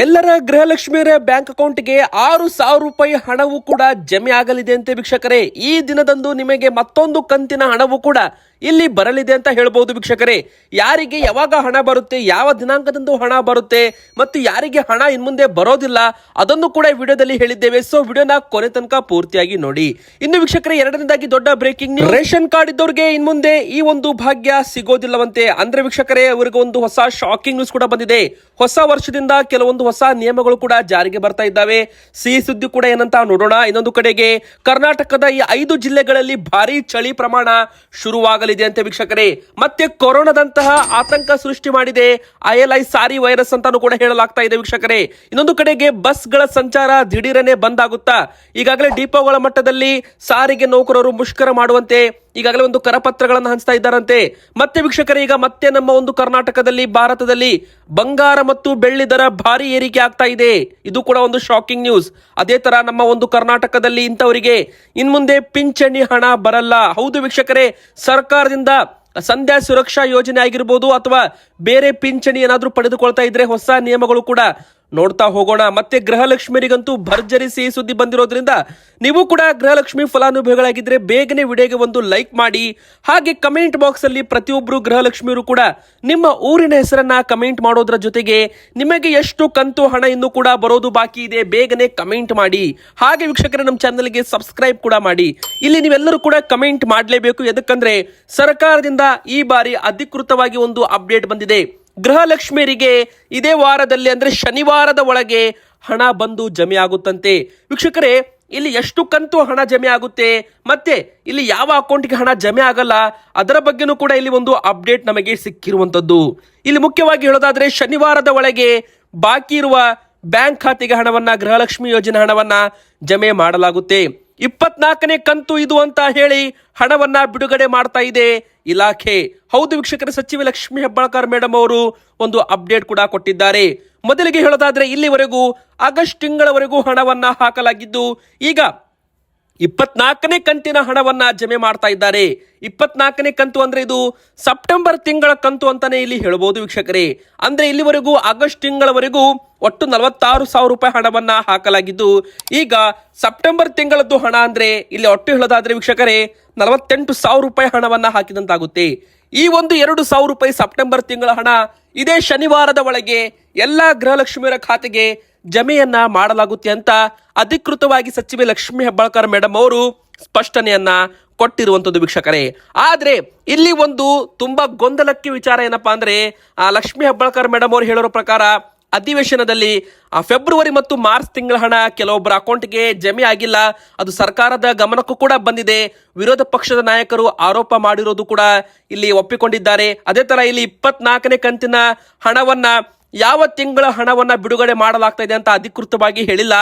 ಎಲ್ಲರ ಗೃಹಲಕ್ಷ್ಮಿಯರ ಬ್ಯಾಂಕ್ ಅಕೌಂಟ್ಗೆ ಆರು ಸಾವಿರ ರೂಪಾಯಿ ಹಣವು ಕೂಡ ಜಮೆ ಆಗಲಿದೆ ಅಂತ ವೀಕ್ಷಕರೇ. ಈ ದಿನದಂದು ನಿಮಗೆ ಮತ್ತೊಂದು ಕಂತಿನ ಹಣವು ಕೂಡ ಇಲ್ಲಿ ಬರಲಿದೆ ಅಂತ ಹೇಳಬಹುದು ವೀಕ್ಷಕರೇ. ಯಾರಿಗೆ ಯಾವಾಗ ಹಣ ಬರುತ್ತೆ, ಯಾವ ದಿನಾಂಕದಂದು ಹಣ ಬರುತ್ತೆ ಮತ್ತು ಯಾರಿಗೆ ಹಣ ಇನ್ಮುಂದೆ ಬರೋದಿಲ್ಲ, ಅದನ್ನು ಕೂಡ ವಿಡಿಯೋದಲ್ಲಿ ಹೇಳಿದ್ದೇವೆ. ಸೊ ವಿಡಿಯೋನ ಕೊನೆ ತನಕ ಪೂರ್ತಿಯಾಗಿ ನೋಡಿ. ಇನ್ನು ವೀಕ್ಷಕರೇ, ಎರಡನೇದಾಗಿ ದೊಡ್ಡ ಬ್ರೇಕಿಂಗ್ ರೇಷನ್ ಕಾರ್ಡ್ ಇದ್ದವ್ರಿಗೆ ಇನ್ಮುಂದೆ ಈ ಒಂದು ಭಾಗ್ಯ ಸಿಗೋದಿಲ್ಲವಂತೆ. ಅಂದ್ರೆ ವೀಕ್ಷಕರೇ, ಅವರಿಗೆ ಒಂದು ಹೊಸ ಶಾಕಿಂಗ್ ನ್ಯೂಸ್ ಕೂಡ ಬಂದಿದೆ. ಹೊಸ ವರ್ಷದಿಂದ ಕೆಲವೊಂದು ಹೊಸ ನಿಯಮಗಳು ಕೂಡ ಜಾರಿಗೆ ಬರ್ತಾ ಇದ್ದಾವೆ. ಸಿಹಿ ಸುದ್ದಿ ಕೂಡ ಏನಂತ ನೋಡೋಣ. ಇನ್ನೊಂದು ಕಡೆಗೆ ಕರ್ನಾಟಕದ ಈ ಐದು ಜಿಲ್ಲೆಗಳಲ್ಲಿ ಭಾರಿ ಚಳಿ ಪ್ರಮಾಣ ಶುರುವಾಗಲಿದೆ ಅಂತ ವೀಕ್ಷಕರೇ. ಮತ್ತೆ ಕೊರೋನಾದಂತಹ ಆತಂಕ ಸೃಷ್ಟಿ ಮಾಡಿದೆ. ಐಎಲ್ಐ ಸಾರಿ ವೈರಸ್ ಅಂತಾನು ಕೂಡ ಹೇಳಲಾಗ್ತಾ ಇದೆ ವೀಕ್ಷಕರೇ. ಇನ್ನೊಂದು ಕಡೆಗೆ ಬಸ್ಗಳ ಸಂಚಾರ ದಿಢೀರನೆ ಬಂದ್ ಆಗುತ್ತಾ? ಈಗಾಗಲೇ ಡಿಪೋಗಳ ಮಟ್ಟದಲ್ಲಿ ಸಾರಿಗೆ ನೌಕರರು ಮುಷ್ಕರ ಮಾಡುವಂತೆ ಈಗಾಗಲೇ ಒಂದು ಕರಪತ್ರಗಳನ್ನು ಹಂಚ್ತಾ ಇದ್ದಾರಂತೆ. ಮತ್ತೆ ವೀಕ್ಷಕರೇ, ಈಗ ಮತ್ತೆ ನಮ್ಮ ಒಂದು ಕರ್ನಾಟಕದಲ್ಲಿ, ಭಾರತದಲ್ಲಿ ಬಂಗಾರ ಮತ್ತು ಬೆಳ್ಳಿ ದರ ಭಾರಿ ಏರಿಕೆ ಆಗ್ತಾ ಇದೆ. ಇದು ಕೂಡ ಒಂದು ಶಾಕಿಂಗ್ ನ್ಯೂಸ್ ಅದೇ ತರ ನಮ್ಮ ಒಂದು ಕರ್ನಾಟಕದಲ್ಲಿ ಇಂಥವರಿಗೆ ಇನ್ಮುಂದೆ ಪಿಂಚಣಿ ಹಣ ಬರಲ್ಲ. ಹೌದು ವೀಕ್ಷಕರೇ, ಸರ್ಕಾರದಿಂದ ಸಂಧ್ಯಾ ಸುರಕ್ಷಾ ಯೋಜನೆ ಆಗಿರ್ಬೋದು ಅಥವಾ ಬೇರೆ ಪಿಂಚಣಿ ಏನಾದರೂ ಪಡೆದುಕೊಳ್ತಾ ಇದ್ರೆ ಹೊಸ ನಿಯಮಗಳು ಕೂಡ ನೋಡ್ತಾ ಹೋಗೋಣ. ಮತ್ತೆ ಗೃಹಲಕ್ಷ್ಮಿಯರಿಗಂತೂ ಭರ್ಜರಿ ಸಿಹಿ ಸುದ್ದಿ ಬಂದಿರೋದ್ರಿಂದ ನೀವು ಕೂಡ ಗೃಹಲಕ್ಷ್ಮಿ ಫಲಾನುಭವಿಗಳಾಗಿದ್ರೆ ಬೇಗನೆ ವಿಡಿಯೋಗೆ ಒಂದು ಲೈಕ್ ಮಾಡಿ. ಹಾಗೆ ಕಮೆಂಟ್ ಬಾಕ್ಸ್ ಅಲ್ಲಿ ಪ್ರತಿಯೊಬ್ಬರು ಗೃಹಲಕ್ಷ್ಮಿಯರು ಕೂಡ ನಿಮ್ಮ ಊರಿನ ಹೆಸರನ್ನ ಕಮೆಂಟ್ ಮಾಡೋದ್ರ ಜೊತೆಗೆ ನಿಮಗೆ ಎಷ್ಟು ಕಂತು ಹಣ ಇನ್ನು ಕೂಡ ಬರೋದು ಬಾಕಿ ಇದೆ ಬೇಗನೆ ಕಮೆಂಟ್ ಮಾಡಿ. ಹಾಗೆ ವೀಕ್ಷಕರೇ, ನಮ್ಮ ಚಾನಲ್ಗೆ ಸಬ್ಸ್ಕ್ರೈಬ್ ಕೂಡ ಮಾಡಿ. ಇಲ್ಲಿ ನೀವೆಲ್ಲರೂ ಕೂಡ ಕಮೆಂಟ್ ಮಾಡಲೇಬೇಕು. ಎದಕ್ಕಂದ್ರೆ ಸರ್ಕಾರದಿಂದ ಈ ಬಾರಿ ಅಧಿಕೃತವಾಗಿ ಒಂದು ಅಪ್ಡೇಟ್ ಬಂದಿದೆ. ಗೃಹಲಕ್ಷ್ಮಿಯರಿಗೆ ಇದೇ ವಾರದಲ್ಲಿ ಅಂದ್ರೆ ಶನಿವಾರದ ಒಳಗೆ ಹಣ ಬಂದು ಜಮೆ ಆಗುತ್ತಂತೆ. ವೀಕ್ಷಕರೇ, ಇಲ್ಲಿ ಎಷ್ಟು ಕಂತು ಹಣ ಜಮೆ ಆಗುತ್ತೆ? ಮತ್ತೆ ಇಲ್ಲಿ ಯಾವ ಅಕೌಂಟ್ಗೆ ಹಣ ಜಮೆ ಆಗಲ್ಲ? ಅದರ ಬಗ್ಗೆನೂ ಕೂಡ ಇಲ್ಲಿ ಒಂದು ಅಪ್ಡೇಟ್ ನಮಗೆ ಸಿಕ್ಕಿರುವಂತದ್ದು ಇಲ್ಲಿ ಮುಖ್ಯವಾಗಿ ಹೇಳೋದಾದ್ರೆ ಶನಿವಾರದ ಒಳಗೆ ಬಾಕಿ ಇರುವ ಬ್ಯಾಂಕ್ ಖಾತೆಗೆ ಹಣವನ್ನ, ಗೃಹಲಕ್ಷ್ಮಿ ಯೋಜನೆ ಹಣವನ್ನ ಜಮೆ ಮಾಡಲಾಗುತ್ತೆ. ಇಪ್ಪತ್ನಾಲ್ಕನೇ ಕಂತು ಇದು ಅಂತ ಹೇಳಿ ಹಣವನ್ನ ಬಿಡುಗಡೆ ಮಾಡ್ತಾ ಇದೆ ಇಲಾಖೆ. ಹೌದು ವೀಕ್ಷಕರ, ಸಚಿವ ಲಕ್ಷ್ಮಿ ಹೆಬ್ಬಾಳ್ಕರ್ ಮೇಡಮ್ ಅವರು ಒಂದು ಅಪ್ಡೇಟ್ ಕೂಡ ಕೊಟ್ಟಿದ್ದಾರೆ. ಮೊದಲಿಗೆ ಹೇಳೋದಾದ್ರೆ ಇಲ್ಲಿವರೆಗೂ, ಆಗಸ್ಟ್ ತಿಂಗಳವರೆಗೂ ಹಣವನ್ನ ಹಾಕಲಾಗಿದ್ದು, ಈಗ ಇಪ್ಪತ್ನಾಲ್ಕನೇ ಕಂತಿನ ಹಣವನ್ನ ಜಮೆ ಮಾಡ್ತಾ ಇದ್ದಾರೆ. ಇಪ್ಪತ್ನಾಲ್ಕನೇ ಕಂತು ಅಂದ್ರೆ ಇದು ಸೆಪ್ಟೆಂಬರ್ ತಿಂಗಳ ಕಂತು ಅಂತಾನೆ ಇಲ್ಲಿ ಹೇಳ್ಬೋದು ವೀಕ್ಷಕರೇ. ಅಂದ್ರೆ ಇಲ್ಲಿವರೆಗೂ, ಆಗಸ್ಟ್ ತಿಂಗಳವರೆಗೂ ಒಟ್ಟು ನಲವತ್ತಾರು ಸಾವಿರ ರೂಪಾಯಿ ಹಣವನ್ನ ಹಾಕಲಾಗಿದ್ದು, ಈಗ ಸೆಪ್ಟೆಂಬರ್ ತಿಂಗಳದ್ದು ಹಣ ಅಂದ್ರೆ ಇಲ್ಲಿ ಒಟ್ಟು ಹೇಳೋದಾದ್ರೆ ವೀಕ್ಷಕರೇ, ನಲವತ್ತೆಂಟು ಸಾವಿರ ರೂಪಾಯಿ ಹಣವನ್ನ ಹಾಕಿದಂತಾಗುತ್ತೆ. ಈ ಒಂದು ಎರಡು ಸಾವಿರ ರೂಪಾಯಿ ಸೆಪ್ಟೆಂಬರ್ ತಿಂಗಳ ಹಣ ಇದೇ ಶನಿವಾರದ ಒಳಗೆ ಎಲ್ಲಾ ಗೃಹಲಕ್ಷ್ಮಿಯರ ಖಾತೆಗೆ ಜಮೆಯನ್ನ ಮಾಡಲಾಗುತ್ತೆ ಅಂತ ಅಧಿಕೃತವಾಗಿ ಸಚಿವೆ ಲಕ್ಷ್ಮೀ ಹೆಬ್ಬಾಳ್ಕರ್ ಮೇಡಮ್ ಅವರು ಸ್ಪಷ್ಟನೆಯನ್ನ ಕೊಟ್ಟಿರುವಂತದ್ದು ವೀಕ್ಷಕರೇ. ಆದ್ರೆ ಇಲ್ಲಿ ಒಂದು ತುಂಬಾ ಗೊಂದಲಕ್ಕೆ ವಿಚಾರ ಏನಪ್ಪಾ ಅಂದ್ರೆ, ಆ ಲಕ್ಷ್ಮೀ ಹೆಬ್ಬಾಳ್ಕರ್ ಮೇಡಮ್ ಅವರು ಹೇಳೋರ ಪ್ರಕಾರ ಅಧಿವೇಶನದಲ್ಲಿ, ಆ ಫೆಬ್ರವರಿ ಮತ್ತು ಮಾರ್ಚ್ ತಿಂಗಳ ಹಣ ಕೆಲವೊಬ್ಬರ ಅಕೌಂಟ್ಗೆ ಜಮೆ ಆಗಿಲ್ಲ. ಅದು ಸರ್ಕಾರದ ಗಮನಕ್ಕೂ ಕೂಡ ಬಂದಿದೆ. ವಿರೋಧ ಪಕ್ಷದ ನಾಯಕರು ಆರೋಪ ಮಾಡಿರೋದು ಕೂಡ ಇಲ್ಲಿ ಒಪ್ಪಿಕೊಂಡಿದ್ದಾರೆ. ಅದೇ ತರ ಇಲ್ಲಿ ಇಪ್ಪತ್ನಾಲ್ಕನೇ ಕಂತಿನ ಹಣವನ್ನ ಯಾವ ತಿಂಗಳ ಹಣವನ್ನ ಬಿಡುಗಡೆ ಮಾಡಲಾಗ್ತಾ ಇದೆ ಅಂತ ಅಧಿಕೃತವಾಗಿ ಹೇಳಿಲ್ಲ.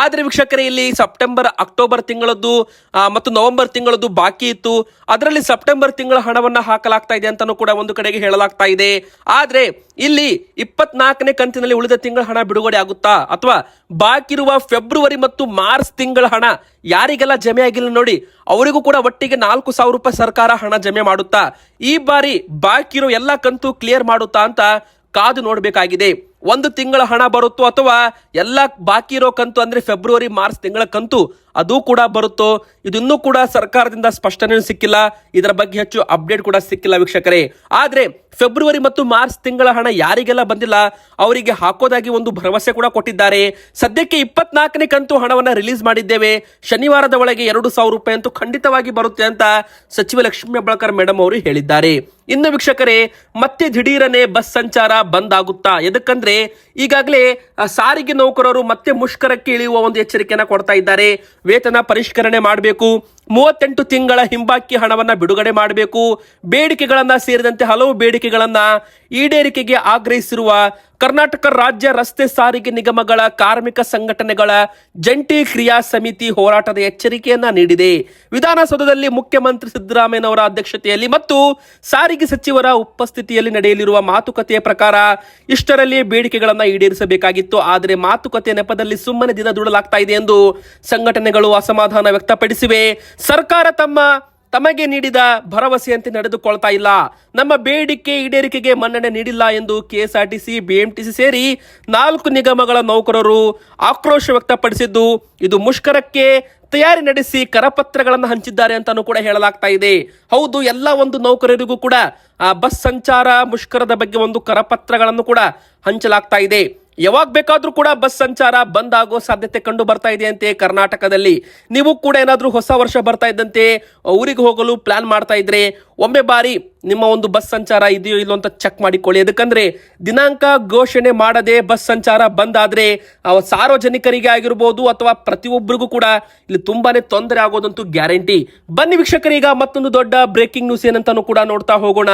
ಆದ್ರೆ ವೀಕ್ಷಕರೇ, ಇಲ್ಲಿ ಸೆಪ್ಟೆಂಬರ್, ಅಕ್ಟೋಬರ್ ತಿಂಗಳದ್ದು ಮತ್ತು ನವೆಂಬರ್ ತಿಂಗಳದ್ದು ಬಾಕಿ ಇತ್ತು. ಅದರಲ್ಲಿ ಸೆಪ್ಟೆಂಬರ್ ತಿಂಗಳ ಹಣವನ್ನ ಹಾಕಲಾಗ್ತಾ ಇದೆ ಅಂತಾನೂ ಕೂಡ ಒಂದು ಕಡೆಗೆ ಹೇಳಲಾಗ್ತಾ ಇದೆ. ಆದ್ರೆ, ಇಲ್ಲಿ ಇಪ್ಪತ್ನಾಲ್ಕನೇ ಕಂತಿನಲ್ಲಿ ಉಳಿದ ತಿಂಗಳ ಹಣ ಬಿಡುಗಡೆ ಆಗುತ್ತಾ? ಅಥವಾ ಬಾಕಿ ಇರುವ ಫೆಬ್ರವರಿ ಮತ್ತು ಮಾರ್ಚ್ ತಿಂಗಳ ಹಣ ಯಾರಿಗೆಲ್ಲ ಜಮೆ ಆಗಿಲ್ಲ ನೋಡಿ, ಅವರಿಗೂ ಕೂಡ ಒಟ್ಟಿಗೆ ನಾಲ್ಕು ಸಾವಿರ ರೂಪಾಯಿ ಸರ್ಕಾರ ಹಣ ಜಮೆ ಮಾಡುತ್ತಾ? ಈ ಬಾರಿ ಬಾಕಿ ಇರೋ ಎಲ್ಲ ಕಂತು ಕ್ಲಿಯರ್ ಮಾಡುತ್ತಾ ಅಂತ ಕಾದು ನೋಡಬೇಕಾಗಿದೆ. ಒಂದು ತಿಂಗಳ ಹಣ ಬರುತ್ತೋ ಅಥವಾ ಎಲ್ಲ ಬಾಕಿ ಇರೋ ಕಂತು ಅಂದ್ರೆ ಫೆಬ್ರವರಿ ಮಾರ್ಚ್ ತಿಂಗಳ ಕಂತು ಅದು ಕೂಡ ಬರುತ್ತೋ? ಇದಿನ್ನೂ ಕೂಡ ಸರ್ಕಾರದಿಂದ ಸ್ಪಷ್ಟನೆ ಸಿಕ್ಕಿಲ್ಲ. ಇದರ ಬಗ್ಗೆ ಹೆಚ್ಚು ಅಪ್ಡೇಟ್ ಕೂಡ ಸಿಕ್ಕಿಲ್ಲ ವೀಕ್ಷಕರೇ. ಆದರೆ ಫೆಬ್ರವರಿ ಮತ್ತು ಮಾರ್ಚ್ ತಿಂಗಳ ಹಣ ಯಾರಿಗೆಲ್ಲ ಬಂದಿಲ್ಲ? ಅವರಿಗೆ ಹಾಕೋದಾಗಿ ಒಂದು ಭರವಸೆ ಕೂಡ ಕೊಟ್ಟಿದ್ದಾರೆ. ಸದ್ಯಕ್ಕೆ ಇಪ್ಪತ್ನಾಲ್ಕನೇ ಕಂತು ಹಣವನ್ನು ರಿಲೀಸ್ ಮಾಡಿದ್ದೇವೆ. ಶನಿವಾರದ ಒಳಗೆ ಎರಡು ಸಾವಿರ ರೂಪಾಯಿ ಅಂತೂ ಖಂಡಿತವಾಗಿ ಬರುತ್ತೆ ಅಂತ ಸಚಿವ ಲಕ್ಷ್ಮೀ ಹೆಬ್ಬಾಳ್ಕರ್ ಮೇಡಮ್ ಅವರು ಹೇಳಿದ್ದಾರೆ. ಇನ್ನು ವೀಕ್ಷಕರೇ, ಮತ್ತೆ ದಿಢೀರನೆ ಬಸ್ ಸಂಚಾರ ಬಂದ್ ಆಗುತ್ತಾ? ಎದಕ್ಕಂದ್ರೆ ಈಗಾಗಲೇ ಸಾರಿಗೆ ನೌಕರರು ಮತ್ತೆ ಮುಷ್ಕರಕ್ಕೆ ಇಳಿಯುವ ಒಂದು ಎಚ್ಚರಿಕೆಯನ್ನು ಕೊಡ್ತಾ ಇದ್ದಾರೆ. ವೇತನ ಪರಿಷ್ಕರಣೆ ಮಾಡಬೇಕು. ಮೂವತ್ತೆಂಟು ತಿಂಗಳ ಹಿಂಬಾಕಿ ಹಣವನ್ನ ಬಿಡುಗಡೆ ಮಾಡಬೇಕು. ಬೇಡಿಕೆಗಳನ್ನ ಸೇರಿದಂತೆ ಹಲವು ಬೇಡಿಕೆಗಳನ್ನ ಈಡೇರಿಕೆಗೆ ಆಗ್ರಹಿಸಿರುವ ಕರ್ನಾಟಕ ರಾಜ್ಯ ರಸ್ತೆ ಸಾರಿಗೆ ನಿಗಮಗಳ ಕಾರ್ಮಿಕ ಸಂಘಟನೆಗಳ ಜಂಟಿ ಕ್ರಿಯಾ ಸಮಿತಿ ಹೋರಾಟದ ಎಚ್ಚರಿಕೆಯನ್ನ ನೀಡಿದೆ. ವಿಧಾನಸೌಧದಲ್ಲಿ ಮುಖ್ಯಮಂತ್ರಿ ಸಿದ್ದರಾಮಯ್ಯನವರ ಅಧ್ಯಕ್ಷತೆಯಲ್ಲಿ ಮತ್ತು ಸಾರಿಗೆ ಸಚಿವರ ಉಪಸ್ಥಿತಿಯಲ್ಲಿ ನಡೆಯಲಿರುವ ಮಾತುಕತೆಯ ಪ್ರಕಾರ ಇಷ್ಟರಲ್ಲಿ ಬೇಡಿಕೆಗಳನ್ನ ಈಡೇರಿಸಬೇಕಾಗಿತ್ತು. ಆದರೆ ಮಾತುಕತೆ ನೆಪದಲ್ಲಿ ಸುಮ್ಮನೆ ದಿನ ದುಡಲಾಗ್ತಾ ಇದೆ ಎಂದು ಸಂಘಟನೆಗಳು ಅಸಮಾಧಾನ ವ್ಯಕ್ತಪಡಿಸಿವೆ. ಸರ್ಕಾರ ತಮ್ಮ ತಮಗೆ ನೀಡಿದ ಭರವಸೆಯಂತೆ ನಡೆದುಕೊಳ್ತಾ ಇಲ್ಲ. ನಮ್ಮ ಬೇಡಿಕೆ ಈಡೇರಿಕೆಗೆ ಮನ್ನಣೆ ನೀಡಿಲ್ಲ ಎಂದು ಕೆಎಸ್ಆರ್ಟಿಸಿ, ಬಿಎಂಟಿಸಿ ಸೇರಿ ನಾಲ್ಕು ನಿಗಮಗಳ ನೌಕರರು ಆಕ್ರೋಶ ವ್ಯಕ್ತಪಡಿಸಿದ್ದು, ಇದು ಮುಷ್ಕರಕ್ಕೆ ತಯಾರಿ ನಡೆಸಿ ಕರಪತ್ರಗಳನ್ನು ಹಂಚಿದ್ದಾರೆ ಅಂತಾನೂ ಕೂಡ ಹೇಳಲಾಗ್ತಾ ಇದೆ. ಹೌದು, ಎಲ್ಲ ಒಂದು ನೌಕರರಿಗೂ ಕೂಡ ಆ ಬಸ್ ಸಂಚಾರ ಮುಷ್ಕರದ ಬಗ್ಗೆ ಒಂದು ಕರಪತ್ರಗಳನ್ನು ಕೂಡ ಹಂಚಲಾಗ್ತಾ ಇದೆ. ಯಾವಾಗ ಬೇಕಾದರೂ ಕೂಡ ಬಸ್ ಸಂಚಾರ ಬಂದ್ ಆಗೋ ಸಾಧ್ಯತೆ ಕಂಡು ಬರ್ತಾ ಇದೆ ಅಂತೆ ಕರ್ನಾಟಕದಲ್ಲಿ. ನೀವು ಕೂಡ ಏನಾದರೂ ಹೊಸ ವರ್ಷ ಬರ್ತಾ ಇದ್ದಂತೆ, ಊರಿಗೆ ಹೋಗಲು ಪ್ಲಾನ್ ಮಾಡ್ತಾ ಇದ್ರೆ ಒಮ್ಮೆ ಬಾರಿ ನಿಮ್ಮ ಒಂದು ಬಸ್ ಸಂಚಾರ ಇದೆಯೋ ಇಲ್ಲೋ ಅಂತ ಚೆಕ್ ಮಾಡಿಕೊಳ್ಳಿ. ಯಾಕಂದ್ರೆ ದಿನಾಂಕ ಘೋಷಣೆ ಮಾಡದೆ ಬಸ್ ಸಂಚಾರ ಬಂದ್ ಆದ್ರೆ ಸಾರ್ವಜನಿಕರಿಗೆ ಆಗಿರ್ಬೋದು ಅಥವಾ ಪ್ರತಿಯೊಬ್ಬರಿಗೂ ಕೂಡ ಇಲ್ಲಿ ತುಂಬಾನೇ ತೊಂದರೆ ಆಗೋದಂತೂ ಗ್ಯಾರಂಟಿ. ಬನ್ನಿ ವೀಕ್ಷಕರೀಗ ಮತ್ತೊಂದು ದೊಡ್ಡ ಬ್ರೇಕಿಂಗ್ ನ್ಯೂಸ್ ಏನಂತಾನು ಕೂಡ ನೋಡ್ತಾ ಹೋಗೋಣ.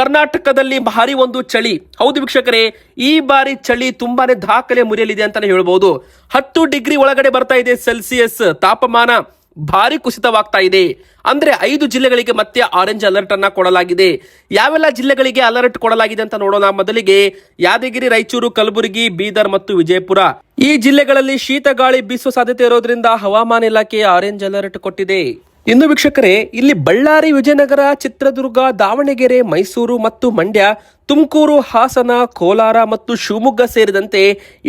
ಕರ್ನಾಟಕದಲ್ಲಿ ಭಾರಿ ಒಂದು ಚಳಿ. ಹೌದು ವೀಕ್ಷಕರೇ, ಈ ಬಾರಿ ಚಳಿ ತುಂಬಾನೇ ದಾಖಲೆ ಮುರಿಯಲಿದೆ ಅಂತಾನೆ ಹೇಳ್ಬೋದು. ಹತ್ತು ಡಿಗ್ರಿ ಒಳಗಡೆ ಬರ್ತಾ ಇದೆ ಸೆಲ್ಸಿಯಸ್ ತಾಪಮಾನ. ಭಾರಿ ಕುಸಿತವಾಗ್ತಾ ಇದೆ. ಅಂದ್ರೆ ಐದು ಜಿಲ್ಲೆಗಳಿಗೆ ಮತ್ತೆ ಆರೆಂಜ್ ಅಲರ್ಟ್ ಅನ್ನ ಕೊಡಲಾಗಿದೆ. ಯಾವೆಲ್ಲ ಜಿಲ್ಲೆಗಳಿಗೆ ಅಲರ್ಟ್ ಕೊಡಲಾಗಿದೆ ಅಂತ ನೋಡೋಣ ಮೊದಲಿಗೆ ಯಾದಗಿರಿ, ರಾಯಚೂರು, ಕಲಬುರಗಿ, ಬೀದರ್ ಮತ್ತು ವಿಜಯಪುರ. ಈ ಜಿಲ್ಲೆಗಳಲ್ಲಿ ಶೀತ, ಗಾಳಿ ಬೀಸುವ ಸಾಧ್ಯತೆ ಇರೋದ್ರಿಂದ ಹವಾಮಾನ ಇಲಾಖೆ ಆರೆಂಜ್ ಅಲರ್ಟ್ ಕೊಟ್ಟಿದೆ. ಇನ್ನು ವೀಕ್ಷಕರೇ, ಇಲ್ಲಿ ಬಳ್ಳಾರಿ, ವಿಜಯನಗರ, ಚಿತ್ರದುರ್ಗ, ದಾವಣಗೆರೆ, ಮೈಸೂರು ಮತ್ತು ಮಂಡ್ಯ ತುಮಕೂರು, ಹಾಸನ, ಕೋಲಾರ ಮತ್ತು ಶಿವಮೊಗ್ಗ ಸೇರಿದಂತೆ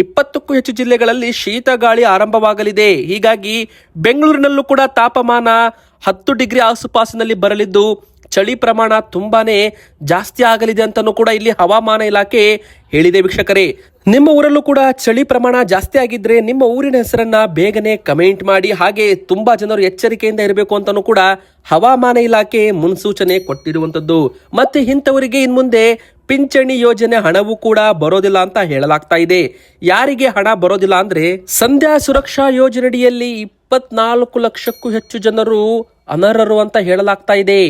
ಇಪ್ಪತ್ತಕ್ಕೂ ಹೆಚ್ಚು ಜಿಲ್ಲೆಗಳಲ್ಲಿ ಶೀತ ಗಾಳಿ ಆರಂಭವಾಗಲಿದೆ. ಹೀಗಾಗಿ ಬೆಂಗಳೂರಿನಲ್ಲೂ ಕೂಡ ತಾಪಮಾನ ಹತ್ತು ಡಿಗ್ರಿ ಆಸುಪಾಸಿನಲ್ಲಿ ಬರಲಿದ್ದು, ಚಳಿ ಪ್ರಮಾಣ ತುಂಬಾನೇ ಜಾಸ್ತಿ ಆಗಲಿದೆ ಅಂತಲೂ ಕೂಡ ಇಲ್ಲಿ ಹವಾಮಾನ ಇಲಾಖೆ ಹೇಳಿದೆ ವೀಕ್ಷಕರೇ. ನಿಮ್ಮ ಊರಲ್ಲೂ ಕೂಡ ಚಳಿ ಪ್ರಮಾಣ ಜಾಸ್ತಿ ಆಗಿದ್ರೆ ನಿಮ್ಮ ಊರಿನ ಹೆಸರನ್ನ ಬೇಗನೆ ಕಮೆಂಟ್ ಮಾಡಿ, ಹಾಗೆ ತುಂಬಾ ಜನರು ಎಚ್ಚರಿಕೆಯಿಂದ ಇರಬೇಕು ಅಂತಲೂ ಕೂಡ ಹವಾಮಾನ ಇಲಾಖೆ ಮುನ್ಸೂಚನೆ ಕೊಟ್ಟಿರುವಂತದ್ದು. ಮತ್ತೆ ಇಂಥವರಿಗೆ ಇನ್ಮುಂದೆ ಪಿಂಚಣಿ ಯೋಜನೆ ಹಣವೂ ಕೂಡ ಬರೋದಿಲ್ಲ ಅಂತ ಹೇಳಲಾಗ್ತಾ ಇದೆ. ಯಾರಿಗೆ ಹಣ ಬರೋದಿಲ್ಲ ಅಂದ್ರೆ ಸಂಧ್ಯಾ ಸುರಕ್ಷಾ ಯೋಜನೆಯಡಿಯಲ್ಲಿ ಇಪ್ಪತ್ನಾಲ್ಕು ಲಕ್ಷಕ್ಕೂ ಹೆಚ್ಚು ಜನರು ಅನರ್ಹರು ಅಂತ ಹೇಳಲಾಗ್ತಾ ಇದೆ.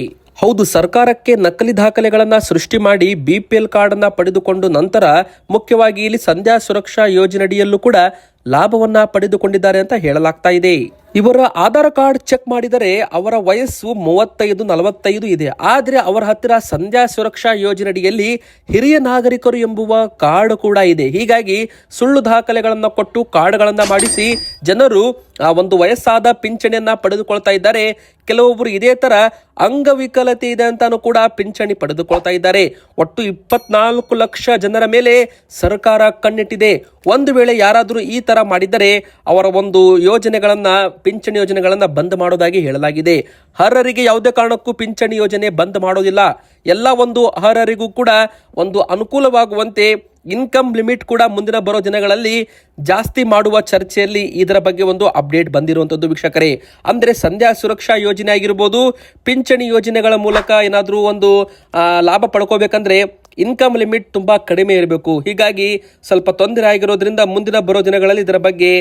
ಹೌದು, ಸರ್ಕಾರಕ್ಕೆ ನಕಲಿ ದಾಖಲೆಗಳನ್ನು ಸೃಷ್ಟಿ ಮಾಡಿ ಬಿ ಪಿ ಎಲ್ ಕಾರ್ಡ್ ಅನ್ನ ಪಡೆದುಕೊಂಡು ನಂತರ ಮುಖ್ಯವಾಗಿ ಇಲ್ಲಿ ಸಂಧ್ಯಾ ಸುರಕ್ಷಾ ಯೋಜನೆಯಡಿಯಲ್ಲೂ ಕೂಡ ಲಾಭವನ್ನ ಪಡೆದುಕೊಂಡಿದ್ದಾರೆ ಅಂತ ಹೇಳಲಾಗ್ತಾ ಇದೆ. ಇವರ ಆಧಾರ್ ಕಾರ್ಡ್ ಚೆಕ್ ಮಾಡಿದರೆ ಅವರ ವಯಸ್ಸು ಮೂವತ್ತೈದು, ನಲವತ್ತೈದು ಇದೆ. ಆದರೆ ಅವರ ಹತ್ತಿರ ಸಂಧ್ಯಾ ಸುರಕ್ಷಾ ಯೋಜನೆಯಡಿಯಲ್ಲಿ ಹಿರಿಯ ನಾಗರಿಕರು ಎಂಬುವ ಕಾರ್ಡ್ ಕೂಡ ಇದೆ. ಹೀಗಾಗಿ ಸುಳ್ಳು ದಾಖಲೆಗಳನ್ನು ಕೊಟ್ಟು ಕಾರ್ಡ್ಗಳನ್ನು ಮಾಡಿಸಿ ಜನರು ಆ ಒಂದು ವಯಸ್ಸಾದ ಪಿಂಚಣಿಯನ್ನ ಪಡೆದುಕೊಳ್ತಾ ಇದ್ದಾರೆ. ಕೆಲವೊಬ್ಬರು ಇದೇ ತರ ಅಂಗವಿಕಲತೆ ಇದೆ ಅಂತಾನು ಕೂಡ ಪಿಂಚಣಿ ಪಡೆದುಕೊಳ್ತಾ ಇದ್ದಾರೆ. ಒಟ್ಟು ಇಪ್ಪತ್ನಾಲ್ಕು ಲಕ್ಷ ಜನರ ಮೇಲೆ ಸರ್ಕಾರ ಕಣ್ಣಿಟ್ಟಿದೆ. ಒಂದು ವೇಳೆ ಯಾರಾದರೂ ಈ ತರ ಮಾಡಿದರೆ ಅವರ ಒಂದು ಯೋಜನೆಗಳನ್ನ ಪಿಂಚಣಿ ಯೋಜನೆಗಳನ್ನು ಬಂದ್ ಮಾಡೋದಾಗಿ ಹೇಳಲಾಗಿದೆ. ಅರ್ಹರಿಗೆ ಯಾವುದೇ ಕಾರಣಕ್ಕೂ ಪಿಂಚಣಿ ಯೋಜನೆ ಬಂದ್ ಮಾಡೋದಿಲ್ಲ. ಎಲ್ಲ ಒಂದು ಅರ್ಹರಿಗೂ ಕೂಡ ಒಂದು ಅನುಕೂಲವಾಗುವಂತೆ ಇನ್ಕಮ್ ಲಿಮಿಟ್ ಕೂಡ ಮುಂದಿನ ಬರೋ ದಿನಗಳಲ್ಲಿ ಜಾಸ್ತಿ ಮಾಡುವ ಚರ್ಚೆಯಲ್ಲಿ ಇದರ ಬಗ್ಗೆ ಒಂದು ಅಪ್ಡೇಟ್ ಬಂದಿರುವಂತದ್ದು ವೀಕ್ಷಕರೇ. ಅಂದ್ರೆ ಸಂಧ್ಯಾ ಸುರಕ್ಷಾ ಯೋಜನೆ ಆಗಿರ್ಬೋದು, ಪಿಂಚಣಿ ಯೋಜನೆಗಳ ಮೂಲಕ ಏನಾದರೂ ಒಂದು ಲಾಭ ಪಡ್ಕೋಬೇಕಂದ್ರೆ ಇನ್ಕಮ್ ಲಿಮಿಟ್ ತುಂಬಾ ಕಡಿಮೆ ಇರಬೇಕು. ಹೀಗಾಗಿ ಸ್ವಲ್ಪ ತೊಂದರೆ ಆಗಿರೋದ್ರಿಂದ ಮುಂದಿನ ಬರೋ ದಿನಗಳಲ್ಲಿ ಇದರ ಬಗ್ಗೆ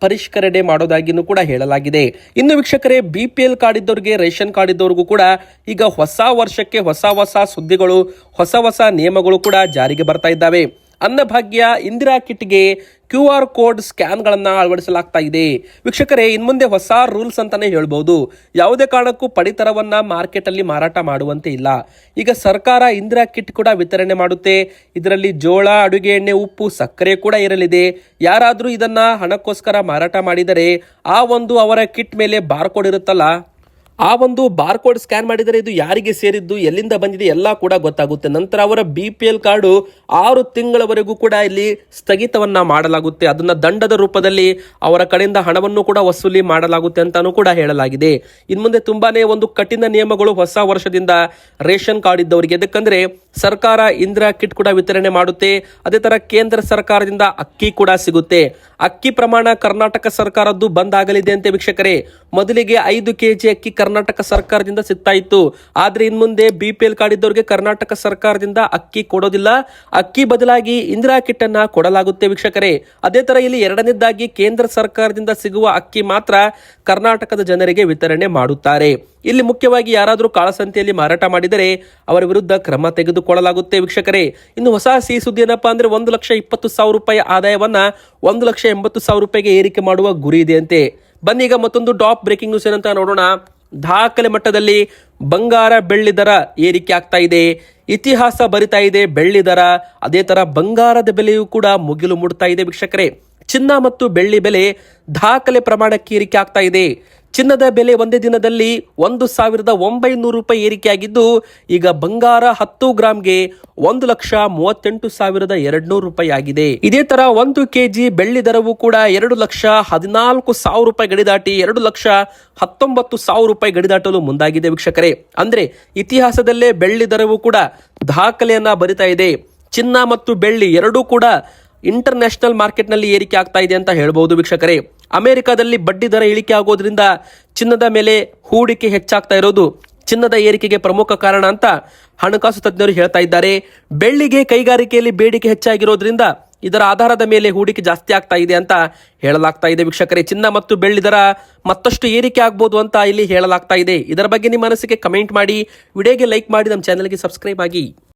ಪರಿಷ್ಕರಣೆ ಮಾಡೋದಾಗಿನೂ ಕೂಡ ಹೇಳಲಾಗಿದೆ. ಇನ್ನು ವೀಕ್ಷಕರೇ ಬಿ ಪಿ ಎಲ್ ಕಾರ್ಡ್ ಇದ್ದವರಿಗೆ, ರೇಷನ್ ಕಾರ್ಡ್ ಇದ್ದವರಿಗೂ ಕೂಡ ಈಗ ಹೊಸ ವರ್ಷಕ್ಕೆ ಹೊಸ ಹೊಸ ಸುದ್ದಿಗಳು, ಹೊಸ ಹೊಸ ನಿಯಮಗಳು ಕೂಡ ಜಾರಿಗೆ ಬರ್ತಾ ಇದ್ದಾವೆ. ಅನ್ನಭಾಗ್ಯ ಇಂದಿರಾ ಕಿಟ್ಗೆ ಕ್ಯೂ ಆರ್ ಕೋಡ್ ಸ್ಕ್ಯಾನ್ಗಳನ್ನು ಅಳವಡಿಸಲಾಗ್ತಾ ಇದೆ. ವೀಕ್ಷಕರೇ ಇನ್ಮುಂದೆ ಹೊಸ ರೂಲ್ಸ್ ಅಂತಾನೆ ಹೇಳ್ಬೋದು. ಯಾವುದೇ ಕಾರಣಕ್ಕೂ ಪಡಿತರವನ್ನು ಮಾರ್ಕೆಟಲ್ಲಿ ಮಾರಾಟ ಮಾಡುವಂತೆ ಇಲ್ಲ. ಈಗ ಸರ್ಕಾರ ಇಂದಿರಾ ಕಿಟ್ ಕೂಡ ವಿತರಣೆ ಮಾಡುತ್ತೆ. ಇದರಲ್ಲಿ ಜೋಳ, ಅಡುಗೆ ಎಣ್ಣೆ, ಉಪ್ಪು, ಸಕ್ಕರೆ ಕೂಡ ಇರಲಿದೆ. ಯಾರಾದರೂ ಇದನ್ನು ಹಣಕ್ಕೋಸ್ಕರ ಮಾರಾಟ ಮಾಡಿದರೆ ಆ ಒಂದು ಅವರ ಕಿಟ್ ಮೇಲೆ ಬಾರ್ಕೋಡ್ ಇರುತ್ತಲ್ಲ? ಆ ಒಂದು ಬಾರ್ಕೋಡ್ ಸ್ಕ್ಯಾನ್ ಮಾಡಿದರೆ ಇದು ಯಾರಿಗೆ ಸೇರಿದ್ದು, ಎಲ್ಲಿಂದ ಬಂದಿದೆ ಎಲ್ಲ ಕೂಡ ಗೊತ್ತಾಗುತ್ತೆ. ನಂತರ ಅವರ ಬಿ ಪಿ ಎಲ್ ಕಾರ್ಡು ಆರು ತಿಂಗಳವರೆಗೂ ಕೂಡ ಇಲ್ಲಿ ಸ್ಥಗಿತವನ್ನ ಮಾಡಲಾಗುತ್ತೆ. ಅದನ್ನ ದಂಡದ ರೂಪದಲ್ಲಿ ಅವರ ಕಡೆಯಿಂದ ಹಣವನ್ನು ಕೂಡ ವಸೂಲಿ ಮಾಡಲಾಗುತ್ತೆ ಅಂತಾನೂ ಕೂಡ ಹೇಳಲಾಗಿದೆ. ಇನ್ನು ಮುಂದೆ ತುಂಬಾನೇ ಒಂದು ಕಠಿಣ ನಿಯಮಗಳು ಹೊಸ ವರ್ಷದಿಂದ ರೇಷನ್ ಕಾರ್ಡ್ ಇದ್ದವರಿಗೆ. ಯಾಕಂದ್ರೆ ಸರ್ಕಾರ ಇಂದಿರಾ ಕಿಟ್ ಕೂಡ ವಿತರಣೆ ಮಾಡುತ್ತೆ. ಅದೇ ತರ ಕೇಂದ್ರ ಸರ್ಕಾರದಿಂದ ಅಕ್ಕಿ ಕೂಡ ಸಿಗುತ್ತೆ. ಅಕ್ಕಿ ಪ್ರಮಾಣ ಕರ್ನಾಟಕ ಸರ್ಕಾರದ್ದು ಬಂದ್ ಆಗಲಿದೆ ಅಂತ ವೀಕ್ಷಕರೇ. ಮೊದಲಿಗೆ ಐದು ಕೆಜಿ ಅಕ್ಕಿ ಕರ್ನಾಟಕ ಸರ್ಕಾರದಿಂದ ಸಿಗ್ತಾ ಇತ್ತು ಆದ್ರೆ ಇನ್ ಮುಂದೆ ಬಿ ಪಿ ಎಲ್ ಕಾರ್ಡ್ ಇದ್ದವರಿಗೆ ಕರ್ನಾಟಕ ಸರ್ಕಾರದಿಂದ ಅಕ್ಕಿ ಕೊಡೋದಿಲ್ಲ. ಅಕ್ಕಿ ಬದಲಾಗಿ ಇಂದಿರಾ ಕಿಟ್ ಅನ್ನ ಕೊಡಲಾಗುತ್ತೆ ವೀಕ್ಷಕರೇ. ಅದೇ ತರ ಇಲ್ಲಿ ಎರಡನೇದಾಗಿ ಕೇಂದ್ರ ಸರ್ಕಾರದಿಂದ ಸಿಗುವ ಅಕ್ಕಿ ಮಾತ್ರ ಕರ್ನಾಟಕದ ಜನರಿಗೆ ವಿತರಣೆ ಮಾಡುತ್ತಾರೆ. ಇಲ್ಲಿ ಮುಖ್ಯವಾಗಿ ಯಾರಾದರೂ ಕಾಳಸಂತೆಯಲ್ಲಿ ಮಾರಾಟ ಮಾಡಿದರೆ ಅವರ ವಿರುದ್ಧ ಕ್ರಮ ತೆಗೆದುಕೊಳ್ಳಲಾಗುತ್ತೆ ವೀಕ್ಷಕರೇ. ಇನ್ನು ಹೊಸ ಸಿಹಿ ಸುದ್ದಿ ಏನಪ್ಪಾ ಅಂದ್ರೆ ಒಂದು ಲಕ್ಷ ಇಪ್ಪತ್ತು ಸಾವಿರ ರೂಪಾಯಿ ಆದಾಯವನ್ನ ಒಂದು ಲಕ್ಷ ಎಂಬತ್ತು ಸಾವಿರ ರೂಪಾಯಿಗೆ ಏರಿಕೆ ಮಾಡುವ ಗುರಿ ಇದೆಯಂತೆ. ಬನ್ನಿ ಈಗ ಮತ್ತೊಂದು ಟಾಪ್ ಬ್ರೇಕಿಂಗ್ ನ್ಯೂಸ್ ಏನಂತ ನೋಡೋಣ. ದಾಖಲೆ ಮಟ್ಟದಲ್ಲಿ ಬಂಗಾರ ಬೆಳ್ಳಿ ದರ ಏರಿಕೆ ಆಗ್ತಾ ಇದೆ, ಇತಿಹಾಸ ಬರಿತಾ ಇದೆ ಬೆಳ್ಳಿ ದರ. ಅದೇ ಥರ ಬಂಗಾರದ ಬೆಲೆಯೂ ಕೂಡ ಮುಗಿಲು ಮುಡ್ತಾ ಇದೆ ವೀಕ್ಷಕರೇ. ಚಿನ್ನ ಮತ್ತು ಬೆಳ್ಳಿ ಬೆಲೆ ದಾಖಲೆ ಪ್ರಮಾಣಕ್ಕೆ ಏರಿಕೆ ಆಗ್ತಾ ಇದೆ. ಚಿನ್ನದ ಬೆಲೆ ಒಂದೇ ದಿನದಲ್ಲಿ ಒಂದು ಸಾವಿರದ ಒಂಬೈನೂರು ರೂಪಾಯಿ ಏರಿಕೆಯಾಗಿದ್ದು, ಈಗ ಬಂಗಾರ ಹತ್ತು ಗ್ರಾಂಗೆ ಒಂದು ಲಕ್ಷ ಮೂವತ್ತೆಂಟು ಸಾವಿರದ ಎರಡ್ನೂರು ರೂಪಾಯಿ ಆಗಿದೆ. ಇದೇ ತರ ಒಂದು ಕೆಜಿ ಬೆಳ್ಳಿ ದರವು ಕೂಡ ಎರಡು ಲಕ್ಷ ಹದಿನಾಲ್ಕು ಸಾವಿರ ರೂಪಾಯಿ ಗಡಿ ದಾಟಿ ಎರಡು ಲಕ್ಷ ಹತ್ತೊಂಬತ್ತು ಸಾವಿರ ರೂಪಾಯಿ ಗಡಿ ದಾಟಲು ಮುಂದಾಗಿದೆ ವೀಕ್ಷಕರೇ. ಅಂದ್ರೆ ಇತಿಹಾಸದಲ್ಲೇ ಬೆಳ್ಳಿ ದರವು ಕೂಡ ದಾಖಲೆಯನ್ನ ಬರಿತಾ ಇದೆ. ಚಿನ್ನ ಮತ್ತು ಬೆಳ್ಳಿ ಎರಡೂ ಕೂಡ ಇಂಟರ್ನ್ಯಾಷನಲ್ ಮಾರ್ಕೆಟ್ನಲ್ಲಿ ಏರಿಕೆ ಆಗ್ತಾ ಇದೆ ಅಂತ ಹೇಳ್ಬಹುದು ವೀಕ್ಷಕರೇ. ಅಮೆರಿಕಾದಲ್ಲಿ ಬಡ್ಡಿ ದರ ಇಳಿಕೆ ಆಗೋದ್ರಿಂದ ಚಿನ್ನದ ಮೇಲೆ ಹೂಡಿಕೆ ಹೆಚ್ಚಾಗ್ತಾ ಇರೋದು ಚಿನ್ನದ ಏರಿಕೆಗೆ ಪ್ರಮುಖ ಕಾರಣ ಅಂತ ಹಣಕಾಸು ತಜ್ಞರು ಹೇಳ್ತಾ ಇದ್ದಾರೆ. ಬೆಳ್ಳಿಗೆ ಕೈಗಾರಿಕೆಯಲ್ಲಿ ಬೇಡಿಕೆ ಹೆಚ್ಚಾಗಿರೋದ್ರಿಂದ ಇದರ ಆಧಾರದ ಮೇಲೆ ಹೂಡಿಕೆ ಜಾಸ್ತಿ ಆಗ್ತಾ ಇದೆ ಅಂತ ಹೇಳಲಾಗ್ತಾ ಇದೆ. ವೀಕ್ಷಕರೇ, ಚಿನ್ನ ಮತ್ತು ಬೆಳ್ಳಿ ದರ ಮತ್ತಷ್ಟು ಏರಿಕೆ ಆಗ್ಬೋದು ಅಂತ ಇಲ್ಲಿ ಹೇಳಲಾಗ್ತಾ ಇದೆ. ಇದರ ಬಗ್ಗೆ ನಿಮ್ಮ ಮನಸ್ಸಿಗೆ ಕಮೆಂಟ್ ಮಾಡಿ, ವಿಡಿಯೋಗೆ ಲೈಕ್ ಮಾಡಿ, ನಮ್ಮ ಚಾನಲ್ಗೆ ಸಬ್ಸ್ಕ್ರೈಬ್ ಆಗಿ.